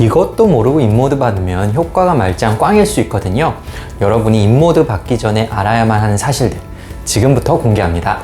이것도 모르고 인모드 받으면 효과가 말짱 꽝일 수 있거든요. 여러분이 인모드 받기 전에 알아야만 하는 사실들 지금부터 공개합니다.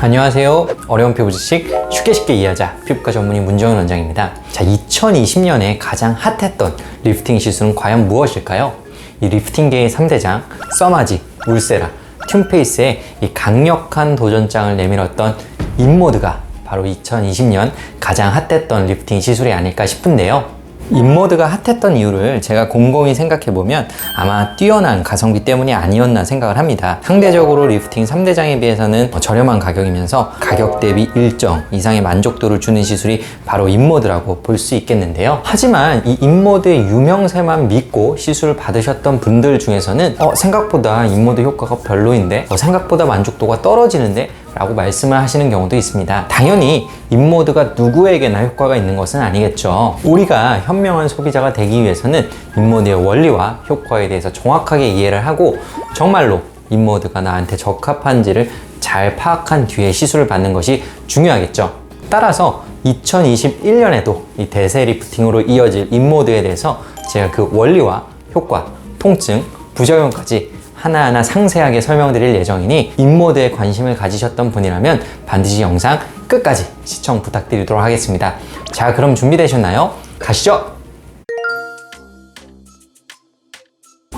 안녕하세요. 어려운 피부 지식 쉽게 쉽게 이해하자 피부과 전문의 문정현 원장입니다. 자, 2020년에 가장 핫했던 리프팅 시술은 과연 무엇일까요? 이 리프팅계의 3대장 써마지, 울세라, 튠페이스의 이 강력한 도전장을 내밀었던 인모드가 바로 2020년 가장 핫했던 리프팅 시술이 아닐까 싶은데요. 인모드가 핫했던 이유를 제가 곰곰이 생각해보면 아마 뛰어난 가성비 때문이 아니었나 생각을 합니다. 상대적으로 리프팅 3대장에 비해서는 저렴한 가격이면서 가격 대비 일정 이상의 만족도를 주는 시술이 바로 인모드라고 볼 수 있겠는데요. 하지만 이 인모드의 유명세만 믿고 시술을 받으셨던 분들 중에서는 어, 생각보다 인모드 효과가 별로인데 어, 생각보다 만족도가 떨어지는데 라고 말씀을 하시는 경우도 있습니다. 당연히 인모드가 누구에게나 효과가 있는 것은 아니겠죠. 우리가 현명한 소비자가 되기 위해서는 인모드의 원리와 효과에 대해서 정확하게 이해를 하고 정말로 인모드가 나한테 적합한지를 잘 파악한 뒤에 시술을 받는 것이 중요하겠죠. 따라서 2021년에도 이 대세 리프팅으로 이어질 인모드에 대해서 제가 그 원리와 효과, 통증, 부작용까지 하나하나 상세하게 설명드릴 예정이니 인모드에 관심을 가지셨던 분이라면 반드시 영상 끝까지 시청 부탁드리도록 하겠습니다. 자, 그럼 준비되셨나요? 가시죠!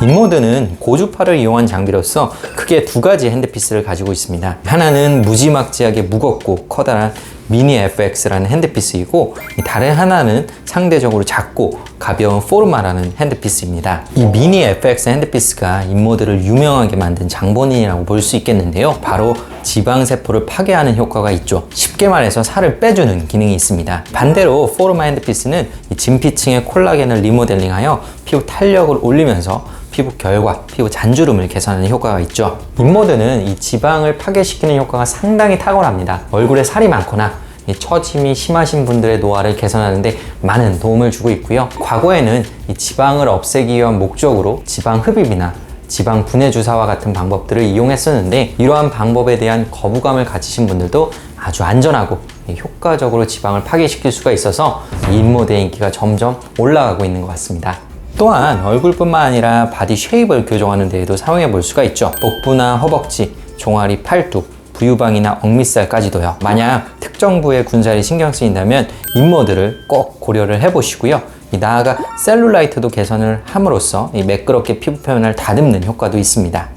인모드는 고주파를 이용한 장비로서 크게 두 가지 핸드피스를 가지고 있습니다. 하나는 무지막지하게 무겁고 커다란 미니 FX라는 핸드피스이고 다른 하나는 상대적으로 작고 가벼운 포르마라는 핸드피스입니다. 이 미니 FX 핸드피스가 인모드를 유명하게 만든 장본인이라고 볼 수 있겠는데요. 바로 지방세포를 파괴하는 효과가 있죠. 쉽게 말해서 살을 빼주는 기능이 있습니다. 반대로 포르마 핸드피스는 이 진피층의 콜라겐을 리모델링하여 피부 탄력을 올리면서 피부 결과, 피부 잔주름을 개선하는 효과가 있죠. 인모드는 이 지방을 파괴시키는 효과가 상당히 탁월합니다. 얼굴에 살이 많거나 이 처짐이 심하신 분들의 노화를 개선하는데 많은 도움을 주고 있고요. 과거에는 이 지방을 없애기 위한 목적으로 지방 흡입이나 지방 분해 주사와 같은 방법들을 이용했었는데 이러한 방법에 대한 거부감을 가지신 분들도 아주 안전하고 효과적으로 지방을 파괴시킬 수가 있어서 이 인모드의 인기가 점점 올라가고 있는 것 같습니다. 또한 얼굴뿐만 아니라 바디 쉐입을 교정하는 데에도 사용해 볼 수가 있죠. 복부나 허벅지, 종아리, 팔뚝, 부유방이나 억밑살까지도요. 만약 특정 부에 군살이 신경 쓰인다면 인모드를 꼭 고려를 해보시고요. 이 나아가 셀룰라이트도 개선을 함으로써 이 매끄럽게 피부 표면을 다듬는 효과도 있습니다.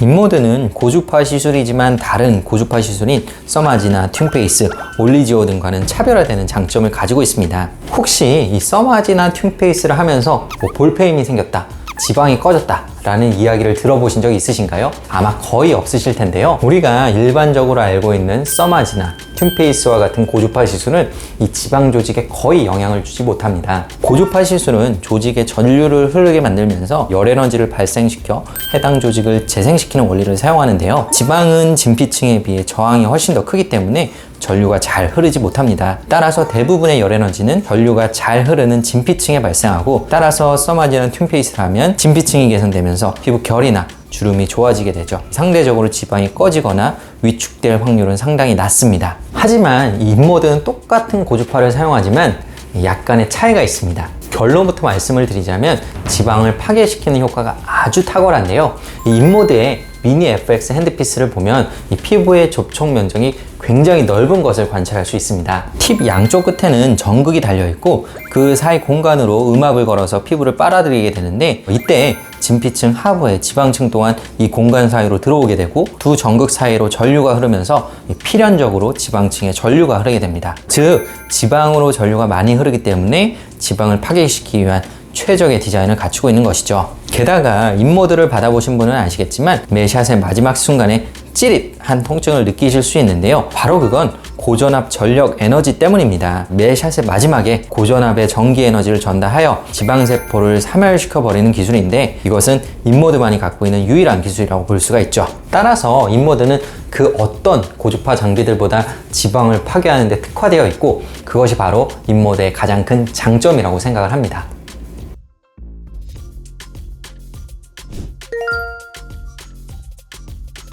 인모드는 고주파 시술이지만 다른 고주파 시술인 써마지나 튠페이스, 올리지오 등과는 차별화되는 장점을 가지고 있습니다. 혹시 이 써마지나 튠페이스를 하면서 뭐 볼페임이 생겼다, 지방이 꺼졌다 라는 이야기를 들어보신 적 있으신가요? 아마 거의 없으실 텐데요. 우리가 일반적으로 알고 있는 써마지나 튠페이스와 같은 고주파 시술은 이 지방 조직에 거의 영향을 주지 못합니다. 고주파 시술은 조직에 전류를 흐르게 만들면서 열 에너지를 발생시켜 해당 조직을 재생시키는 원리를 사용하는데요. 지방은 진피층에 비해 저항이 훨씬 더 크기 때문에 전류가 잘 흐르지 못합니다. 따라서 대부분의 열 에너지는 전류가 잘 흐르는 진피층에 발생하고 따라서 써마지는 튠페이스를 하면 진피층이 개선되면서 피부 결이나 주름이 좋아지게 되죠. 상대적으로 지방이 꺼지거나 위축될 확률은 상당히 낮습니다. 하지만 이 인모드는 똑같은 고주파를 사용하지만 약간의 차이가 있습니다. 결론부터 말씀을 드리자면 지방을 파괴시키는 효과가 아주 탁월한데요. 이 인모드의 미니 FX 핸드피스를 보면 이 피부의 접촉 면적이 굉장히 넓은 것을 관찰할 수 있습니다. 팁 양쪽 끝에는 전극이 달려 있고 그 사이 공간으로 음압을 걸어서 피부를 빨아들이게 되는데 이때 진피층 하부의 지방층 또한 이 공간 사이로 들어오게 되고 두 전극 사이로 전류가 흐르면서 필연적으로 지방층에 전류가 흐르게 됩니다. 즉 지방으로 전류가 많이 흐르기 때문에 지방을 파괴시키기 위한 최적의 디자인을 갖추고 있는 것이죠. 게다가 인모드를 받아보신 분은 아시겠지만 매샷의 마지막 순간에 찌릿한 통증을 느끼실 수 있는데요. 바로 그건 고전압 전력 에너지 때문입니다. 매 샷의 마지막에 고전압의 전기 에너지를 전달하여 지방세포를 사멸시켜 버리는 기술인데 이것은 인모드만이 갖고 있는 유일한 기술이라고 볼 수가 있죠. 따라서 인모드는 그 어떤 고주파 장비들보다 지방을 파괴하는 데 특화되어 있고 그것이 바로 인모드의 가장 큰 장점이라고 생각을 합니다.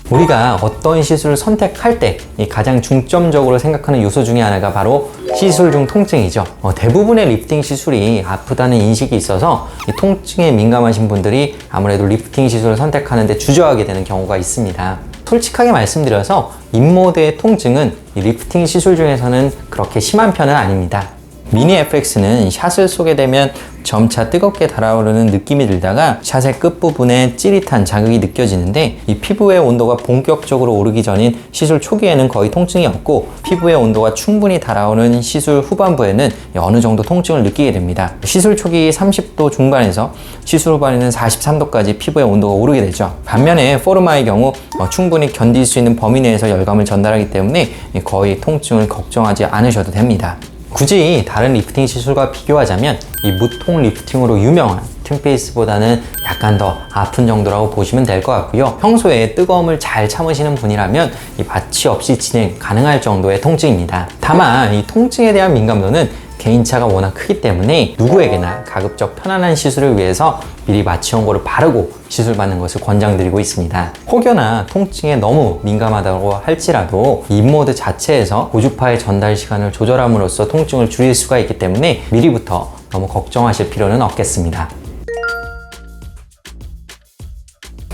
우리가 어떤 시술을 선택할 때이 가장 중점적으로 생각하는 요소 중에 하나가 바로 시술 중 통증이죠. 어, 대부분의 리프팅 시술이 아프다는 인식이 있어서 이 통증에 민감하신 분들이 아무래도 리프팅 시술을 선택하는데 주저하게 되는 경우가 있습니다. 솔직하게 말씀드려서 인모드의 통증은 이 리프팅 시술 중에서는 그렇게 심한 편은 아닙니다. 미니 FX는 샷을 쏘게 되면 점차 뜨겁게 달아오르는 느낌이 들다가 샷의 끝부분에 찌릿한 자극이 느껴지는데 이 피부의 온도가 본격적으로 오르기 전인 시술 초기에는 거의 통증이 없고 피부의 온도가 충분히 달아오는 시술 후반부에는 어느 정도 통증을 느끼게 됩니다. 시술 초기 30도 중반에서 시술 후반에는 43도까지 피부의 온도가 오르게 되죠. 반면에 포르마의 경우 어, 충분히 견딜 수 있는 범위 내에서 열감을 전달하기 때문에 거의 통증을 걱정하지 않으셔도 됩니다. 굳이 다른 리프팅 시술과 비교하자면 이 무통 리프팅으로 유명한 튠페이스보다는 약간 더 아픈 정도라고 보시면 될 것 같고요. 평소에 뜨거움을 잘 참으시는 분이라면 이 마취 없이 진행 가능할 정도의 통증입니다. 다만 이 통증에 대한 민감도는 개인차가 워낙 크기 때문에 누구에게나 가급적 편안한 시술을 위해서 미리 마취 연고를 바르고 시술 받는 것을 권장드리고 있습니다. 혹여나 통증에 너무 민감하다고 할지라도 이 인모드 자체에서 고주파의 전달 시간을 조절함으로써 통증을 줄일 수가 있기 때문에 미리부터 너무 걱정하실 필요는 없겠습니다.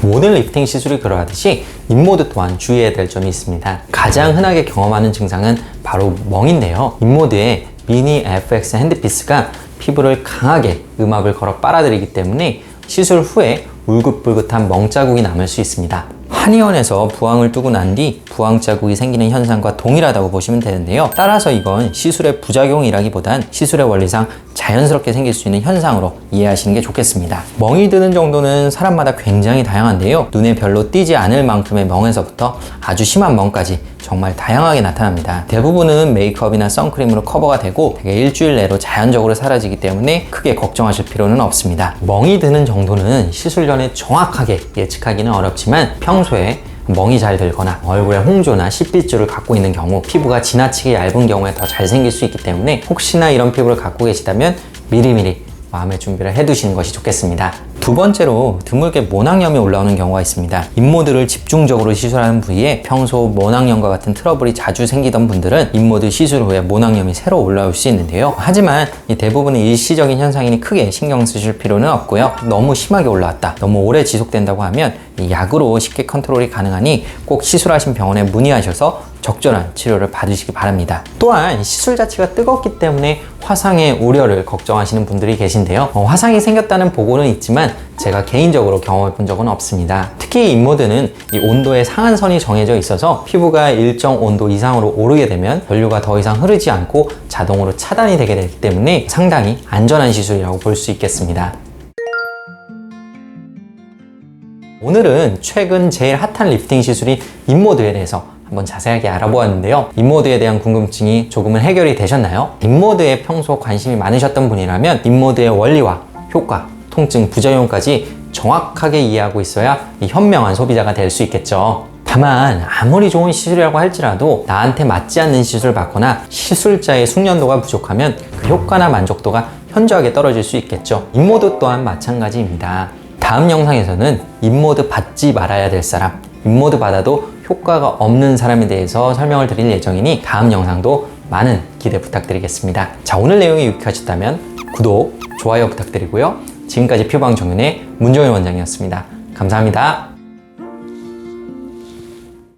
모든 리프팅 시술이 그러하듯이 인모드 또한 주의해야 될 점이 있습니다. 가장 흔하게 경험하는 증상은 바로 멍인데요. 인모드에 미니 FX 핸드피스가 피부를 강하게 음압을 걸어 빨아들이기 때문에 시술 후에 울긋불긋한 멍 자국이 남을 수 있습니다. 한의원에서 부항을 뜨고 난 뒤 부항 자국이 생기는 현상과 동일하다고 보시면 되는데요. 따라서 이건 시술의 부작용이라기보단 시술의 원리상 자연스럽게 생길 수 있는 현상으로 이해하시는 게 좋겠습니다. 멍이 드는 정도는 사람마다 굉장히 다양한데요. 눈에 별로 띄지 않을 만큼의 멍에서부터 아주 심한 멍까지 정말 다양하게 나타납니다. 대부분은 메이크업이나 선크림으로 커버가 되고 되게 일주일 내로 자연적으로 사라지기 때문에 크게 걱정하실 필요는 없습니다. 멍이 드는 정도는 시술 전에 정확하게 예측하기는 어렵지만 평소에 멍이 잘 들거나 얼굴에 홍조나 식빗줄을 갖고 있는 경우 피부가 지나치게 얇은 경우에 더 잘 생길 수 있기 때문에 혹시나 이런 피부를 갖고 계시다면 미리미리 마음의 준비를 해두시는 것이 좋겠습니다. 두 번째로 드물게 모낭염이 올라오는 경우가 있습니다. 인모드를 집중적으로 시술하는 부위에 평소 모낭염과 같은 트러블이 자주 생기던 분들은 인모드 시술 후에 모낭염이 새로 올라올 수 있는데요. 하지만 이 대부분은 일시적인 현상이니 크게 신경 쓰실 필요는 없고요. 너무 심하게 올라왔다, 너무 오래 지속된다고 하면 이 약으로 쉽게 컨트롤이 가능하니 꼭 시술하신 병원에 문의하셔서 적절한 치료를 받으시기 바랍니다. 또한 시술 자체가 뜨겁기 때문에 화상의 우려를 걱정하시는 분들이 계신데요. 어, 화상이 생겼다는 보고는 있지만 제가 개인적으로 경험해 본 적은 없습니다. 특히 인모드는 이 온도의 상한선이 정해져 있어서 피부가 일정 온도 이상으로 오르게 되면 전류가 더 이상 흐르지 않고 자동으로 차단이 되게 되기 때문에 상당히 안전한 시술이라고 볼 수 있겠습니다. 오늘은 최근 제일 핫한 리프팅 시술인 인모드에 대해서 한번 자세하게 알아보았는데요. 인모드에 대한 궁금증이 조금은 해결이 되셨나요? 인모드에 평소 관심이 많으셨던 분이라면 인모드의 원리와 효과, 통증, 부작용까지 정확하게 이해하고 있어야 이 현명한 소비자가 될 수 있겠죠. 다만 아무리 좋은 시술이라고 할지라도 나한테 맞지 않는 시술을 받거나 시술자의 숙련도가 부족하면 그 효과나 만족도가 현저하게 떨어질 수 있겠죠. 인모드 또한 마찬가지입니다. 다음 영상에서는 인모드 받지 말아야 될 사람, 인모드 받아도 효과가 없는 사람에 대해서 설명을 드릴 예정이니 다음 영상도 많은 기대 부탁드리겠습니다. 자, 오늘 내용이 유익하셨다면 구독, 좋아요 부탁드리고요. 지금까지 피부왕 정윤의 문정현 원장이었습니다. 감사합니다.